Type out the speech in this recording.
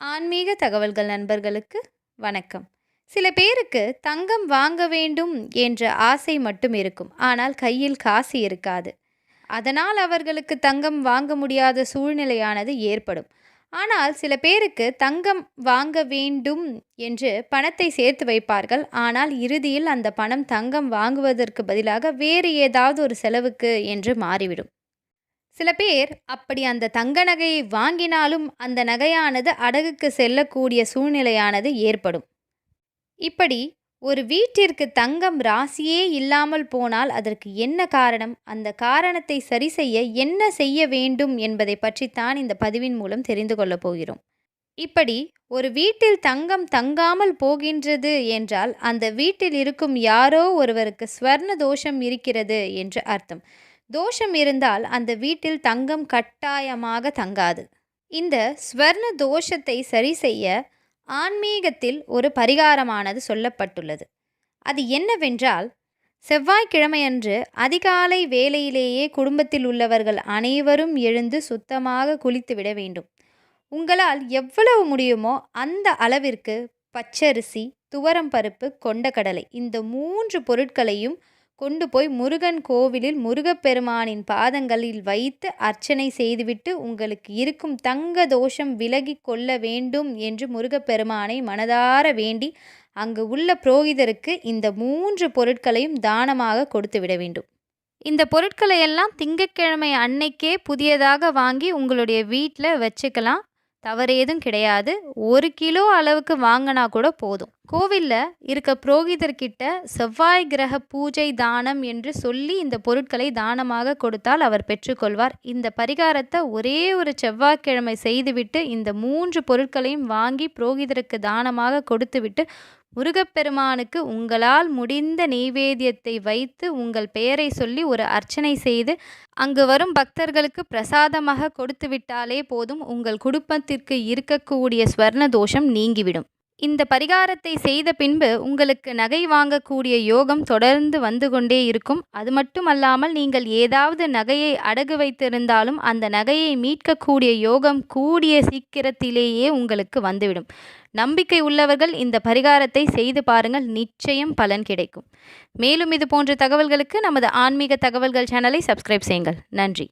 ஆன்மீக தகவல்கள் நண்பர்களுக்கு வணக்கம். சில பேருக்கு தங்கம் வாங்க வேண்டும் என்ற ஆசை மட்டும் இருக்கும். ஆனால் கையில் காசு இருக்காது. அதனால் அவர்களுக்கு தங்கம் வாங்க முடியாத சூழ்நிலையானது ஏற்படும். ஆனால் சில பேருக்கு தங்கம் வாங்க வேண்டும் என்று பணத்தை சேர்த்து வைப்பார்கள். ஆனால் இறுதியில் அந்த பணம் தங்கம் வாங்குவதற்கு பதிலாக வேறு ஏதாவது ஒரு செலவுக்கு என்று மாறிவிடும். சில பேர் அப்படி அந்த தங்க நகையை வாங்கினாலும் அந்த நகையானது அடகுக்கு செல்லக்கூடிய சூழ்நிலையானது ஏற்படும். இப்படி ஒரு வீட்டிற்கு தங்கம் ராசியே இல்லாமல் போனால் அதற்கு என்ன காரணம்? அந்த காரணத்தை சரி செய்ய என்ன செய்ய வேண்டும் என்பதை பற்றித்தான் இந்த பதிவின் மூலம் தெரிந்து கொள்ளப் போகிறோம். இப்படி ஒரு வீட்டில் தங்கம் தங்காமல் போகின்றது என்றால் அந்த வீட்டில் இருக்கும் யாரோ ஒருவருக்கு ஸ்வர்ண தோஷம் இருக்கிறது என்று அர்த்தம். தோஷம் இருந்தால் அந்த வீட்டில் தங்கம் கட்டாயமாக தங்காது. இந்த ஸ்வர்ண தோஷத்தை சரி செய்ய ஆன்மீகத்தில் ஒரு பரிகாரமானது சொல்லப்பட்டுள்ளது. அது என்னவென்றால் செவ்வாய்க்கிழமையன்று அதிகாலை வேலையிலேயே குடும்பத்தில் உள்ளவர்கள் அனைவரும் எழுந்து சுத்தமாக குளித்துவிட வேண்டும். உங்களால் எவ்வளவு முடியுமோ அந்த அளவிற்கு பச்சரிசி துவரம் பருப்பு கொண்டக்கடலை இந்த மூன்று பொருட்களையும் கொண்டு போய் முருகன் கோவிலில் முருகப்பெருமானின் பாதங்களில் வைத்து அர்ச்சனை செய்துவிட்டு உங்களுக்கு இருக்கும் தங்க தோஷம் விலகி கொள்ள வேண்டும் என்று முருகப்பெருமானை மனதார வேண்டி அங்கு உள்ள புரோகிதருக்கு இந்த மூன்று பொருட்களையும் தானமாக கொடுத்து விட வேண்டும். இந்த பொருட்களை எல்லாம் திங்கட்கிழமை அன்னைக்கே புதியதாக வாங்கி உங்களுடைய வீட்டில் வச்சுக்கலாம். தவறேதும் கிடையாது. ஒரு கிலோ அளவுக்கு வாங்கினா கூட போதும். கோவிலில் இருக்க புரோகிதர்கிட்ட செவ்வாய் கிரக பூஜை தானம் என்று சொல்லி இந்த பொருட்களை தானமாக கொடுத்தால் அவர் பெற்றுக்கொள்வார். இந்த பரிகாரத்தை ஒரே ஒரு செவ்வாய்க்கிழமை செய்துவிட்டு இந்த மூன்று பொருட்களையும் வாங்கி புரோகிதருக்கு தானமாக கொடுத்துவிட்டு முருகப்பெருமானுக்கு உங்களால் முடிந்த நெய்வேத்தியத்தை வைத்து உங்கள் பெயரை சொல்லி ஒரு அர்ச்சனை செய்து அங்கு வரும் பக்தர்களுக்கு பிரசாதமாக கொடுத்துவிட்டாலே போதும் உங்கள் குடும்பத்திற்கு இருக்கக்கூடிய ஸ்வர்ண தோஷம் நீங்கிவிடும். இந்த பரிகாரத்தை செய்த பின்பு உங்களுக்கு நகை வாங்கக்கூடிய யோகம் தொடர்ந்து வந்து கொண்டே இருக்கும். அது மட்டுமல்லாமல் நீங்கள் ஏதாவது நகையை அடகு வைத்திருந்தாலும் அந்த நகையை மீட்கக்கூடிய யோகம் கூடிய சீக்கிரத்திலேயே உங்களுக்கு வந்துவிடும். நம்பிக்கை உள்ளவர்கள் இந்த பரிகாரத்தை செய்து பாருங்கள். நிச்சயம் பலன் கிடைக்கும். மேலும் இது போன்ற தகவல்களுக்கு நமது ஆன்மீக தகவல்கள் சேனலை சப்ஸ்கிரைப் செய்யுங்கள். நன்றி.